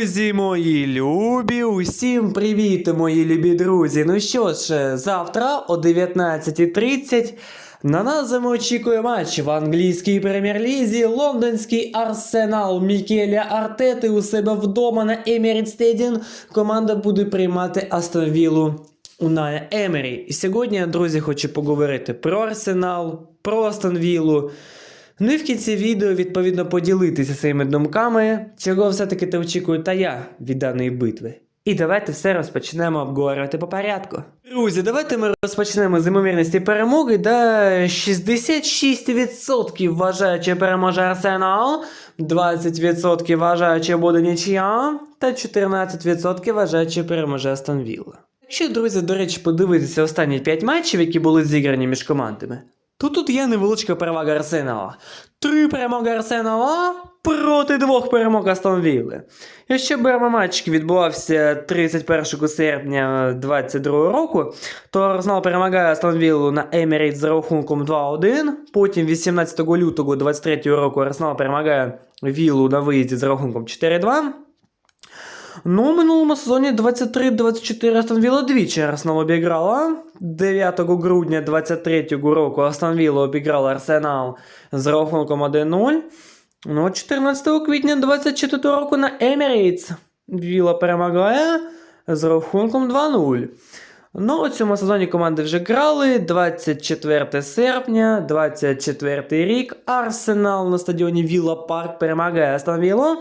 Друзі мої любі, усім привіт, мої любі друзі. Ну що ж, завтра о 19.30 на нас з очікує матч в англійській прем'єр-лізі. Лондонський арсенал Мікеля Артети у себе вдома на Еміріт Стедін. Команда буде приймати Астон Віллу Уная Емері. І сьогодні, друзі, хочу поговорити про Арсенал, про Астон Віллу. Ну і в кінці відео, відповідно, поділитися своїми думками, чого все-таки те очікую та я від даної битви. І давайте все розпочнемо обговорювати по порядку. Друзі, давайте ми розпочнемо з ймовірності перемоги, де 66% вважають, що переможе Арсенал, 20% вважають, що буде нічия, та 14% вважають, що переможе Астон Вілла. Якщо, друзі, до речі, подивитися останні 5 матчів, які були зіграні між командами, то тут є невеличка перевага Арсенала. Три перемоги Арсенала проти двох перемог Астон Вілли. Якщо беремо матч, відбувався 31 серпня 2022 року, то Арсенал перемагає Астон Віллу на Емірейт з рахунком 2-1. Потім 18 лютого 2023 року Арсенал перемагає Віллу на виїзді з рахунком 4-2. Ну, у минулому сезоні 23-24 Астон Вілла двічі Арсенал обіграла. 9 грудня 23 року Астон Вілла обіграла Арсенал з рахунком 1-0. Ну, 14 квітня 24 року на Емірейтс Вілла перемагає з рахунком 2-0. Ну, у цьому сезоні команди вже грали. 24 серпня, 24 рік. Арсенал на стадіоні Вілла Парк перемагає Астон Віллу.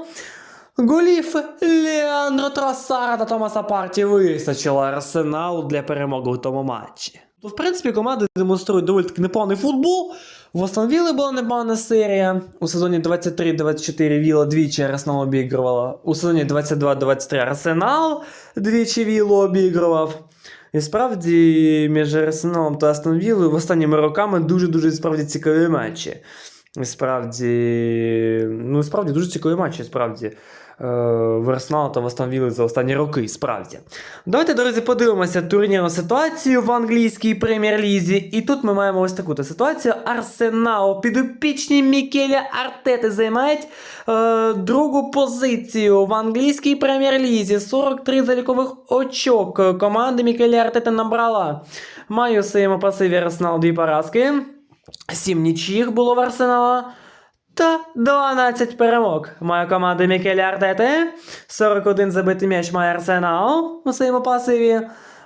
Голів Леандро Тросара та Томаса Парті вистачило Арсеналу для перемоги у тому матчі. То, в принципі, команди демонструють доволі таки непоганий футбол. В Астон була непогана серія. У сезоні 23-24 Віла двічі Арсенал обігрувала. У сезоні 22-23 Арсенал двічі Вілу обігрував. І справді між Арсеналом та Астон Віллою в останніми роками дуже-дуже справді цікаві матчі. І Справді, ну справді дуже цікаві матчі, справді. Е, В Арсенал та Вілли за останні роки, справді. Давайте, друзі, подивимося турнірну ситуацію в англійській прем'єр-лізі. І тут ми маємо ось таку ситуацію. Арсенал підопічні Мікеля Артети займають е, другу позицію в англійській прем'єр-лізі. 43 залікових очок команди Мікеля Артети набрала. Має у своєму пасиві Арсенал дві поразки. 7 нічиїх було в Арсенала. Та 12 перемог має команда Мікеля Артети. 41 забитий м'яч має Арсенал у своєму пасиві.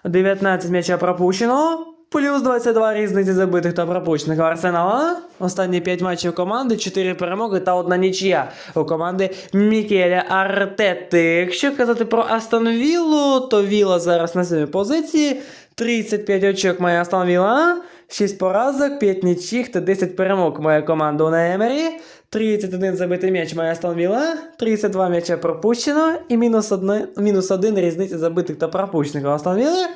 19 м'яча пропущено. Плюс 22 різниці забитих та пропущених у Арсенала. Останні 5 матчів команди, 4 перемоги та одна нічия у команди Мікеля Артети. Якщо казати про Астон Віллу, то Вілла зараз на сьомій позиції. 35 очок має Астон Вілла. 6 поразок, 5 нічих та 10 перемог має команда на Емері. 31 забитий м'яч має Астон Вілла, 32 м'яча пропущено і мінус 1, мінус 1 різниця забитих та пропущених Астон Вілли.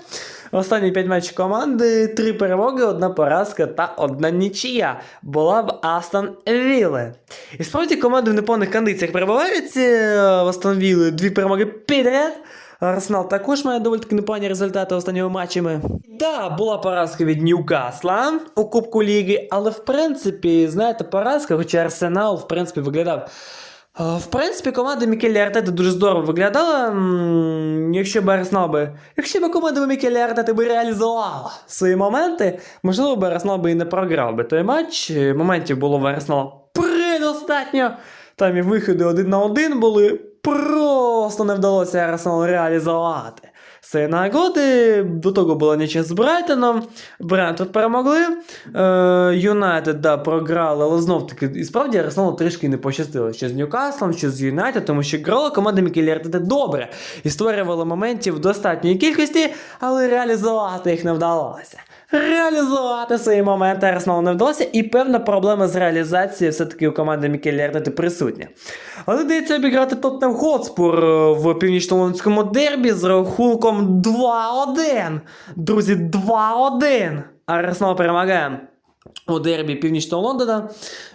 Останні 5 матчів команди, 3 перемоги, 1 поразка та 1 нічия була в Астон Вілли. І справді команди в неповних кондиціях перебувають е, в Астон Вілли. Дві перемоги підряд. Арсенал також має доволі таки непогані результати останніми матчами. Да, була поразка від Ньюкасла у Кубку Ліги, але в принципі, знаєте, поразка, хоча Арсенал, в принципі, виглядав. В принципі, команда Мікеля Артети дуже здорово виглядала. Якщо б Арсенал би. Якщо б команда Мікеля Артети би реалізувала свої моменти, можливо б Арсенал би і не програв би той матч. Моментів було в Арсенала предостатньо. Там і виходи один на один були. Просто не вдалося Арсеналу реалізувати. Це нагоди. До того була нічия з Брайтоном. Брентфорд перемогли. Е, Юнайтед да, програли, але знов таки, і справді Арсеналу трішки не пощастило. Що з Ньюкаслом, що з Юнайтед, тому що грала команда Мікелі добре і створювала моментів в достатньої кількості, але реалізувати їх не вдалося. Реалізувати свої моменти Арсеналу не вдалося, і певна проблема з реалізацією все-таки у команди Мікелі Артети присутня. Але дається обіграти Тоттенхем Хотспур е, в північно-лондонському дербі з рахунком 2-1. Друзі, 2-1. Арсенал перемагає у дербі Північного Лондона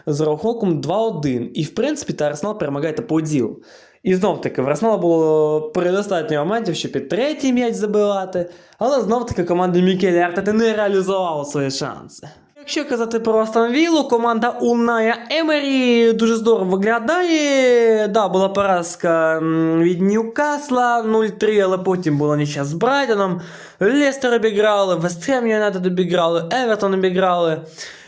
з рахунком 2-1. І в принципі та Арсенал перемагає по ділу. І знов таки в Арсенала було предостатньо моментів, щоб і третій м'яч забивати. Але знов таки команда Мікеля Артети не реалізувала свої шанси. Якщо казати про Астон Віллу, команда Уная Емері дуже здорово виглядає. Да, була поразка від Ньюкасла 0-3, але потім була нічия з Брайтоном. Лестер обіграли, Вестхем Юнайтед обіграли, Евертон обіграли.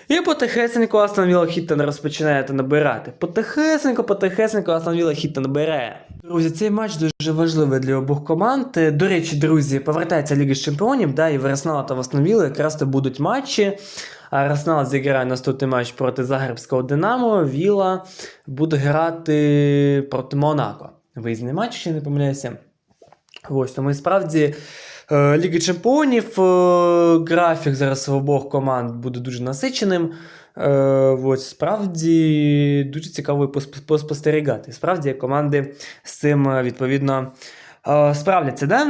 І потихесенько Астон Вілла хіттен розпочинає набирати. Потихесенько, потихесенько Астон Вілла хіттен набирає. Друзі, цей матч дуже важливий для обох команд. Е, До речі, друзі, повертається Ліга Чемпіонів, да, і в Арсенала та в Астон якраз то будуть матчі. Арсенал зіграє наступний матч проти Загребського Динамо, Віла буде грати проти Монако. Виїзний матч, якщо не помиляюся. Ось тому і справді е, Ліга Чемпіонів, е, графік зараз в обох команд буде дуже насиченим. Е, ось, справді дуже цікаво поспостерігати. Справді команди з цим відповідно. Справляться, да?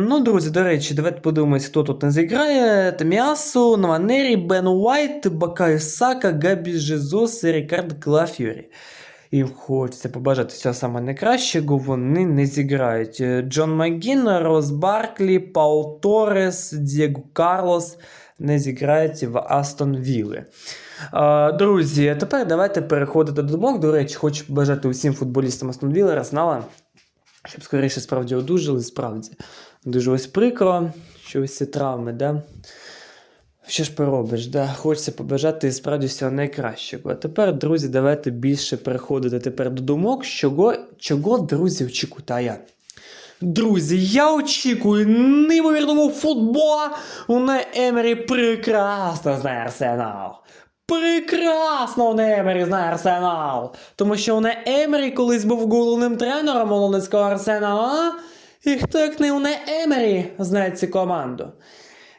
Ну, друзі, до речі, давайте подивимось, хто тут не зіграє. Таміасу, Нованері, Бен Уайт, Бакай Сака, Габі Жезос і Рікард Клафюрі. Їм хочеться побажати всього саме найкращого, вони не зіграють. Е, Джон Магін, Рос Барклі, Паул Торрес, Дієго Карлос не зіграють в Астон Вілли. Е, Друзі, тепер давайте переходити до думок. До речі, хочу побажати усім футболістам Астон Вілли, Арсенала, щоб скоріше справді одужали, справді. Дуже ось прикро, що ось ці травми, да? Що ж поробиш, да? Хочеться побажати справді всього найкращого. А тепер, друзі, давайте більше переходити тепер до думок, чого, чого друзі, очікуєте а я. Друзі, я очікую неймовірного футбола. У Емері прекрасно знає Арсенал. Прекрасно у Емері знає Арсенал. Тому що у Емері колись був головним тренером Лондонського Арсенала. І хто як не у Емері знає цю команду.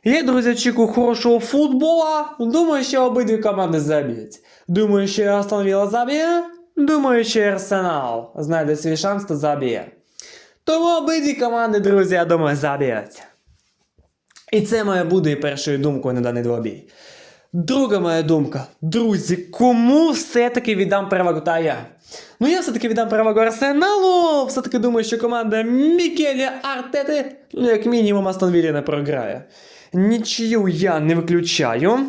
Я, друзі, очікую хорошого футбола. Думаю, що обидві команди заб'ють. Думаю, що Астон Вілла заб'є. Думаю, що Арсенал знайде свій шанс та заб'є. Тому обидві команди, друзі, я думаю, заб'ють. І це моя буде першою думкою на даний двобій. Друга моя думка. Друзі, кому все-таки віддам перевагу та я? Ну, я все-таки віддам перевагу Арсеналу. Все-таки думаю, що команда Мікеля Артети, ну, як мінімум, Астон Віллі не програє. Нічию я не виключаю.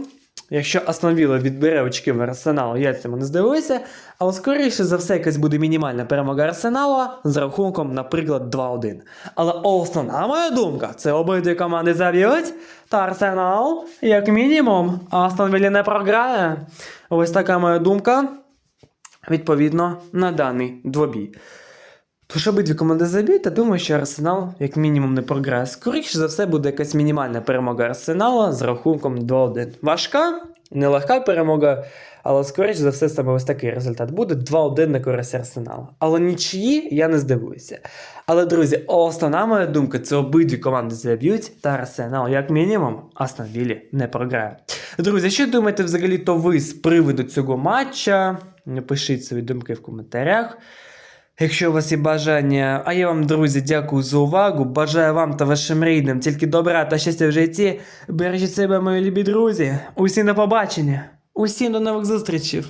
Якщо Астонвіла відбере очки в Арсеналу, я цьому не здивуюся. Але скоріше за все, якась буде мінімальна перемога Арсенала з рахунком, наприклад, 2-1. Але основна моя думка, це обидві команди заб'ють, та Арсенал, як мінімум, Астонвілі не програє. Ось така моя думка. Відповідно на даний двобій. Тож обидві команди заб'ють, та думаю, що Арсенал як мінімум не програє. Скоріше за все буде якась мінімальна перемога Арсенала з рахунком 2-1. Важка, нелегка перемога, але скоріше за все саме ось такий результат буде 2-1 на користь Арсенала. Але нічиї я не здивуюся. Але, друзі, основна моя думка це обидві команди заб'ють, та Арсенал, як мінімум, Астонвілі не програє. Друзі, що думаєте взагалі то ви з приводу цього матча? Напишіть свої думки в коментарях. Якщо у вас є бажання, а я вам, друзі, дякую за увагу. Бажаю вам та вашим рідним тільки добра та щастя в житті. Бережіть себе, мої любі друзі. Усім до побачення. Усім до нових зустрічей.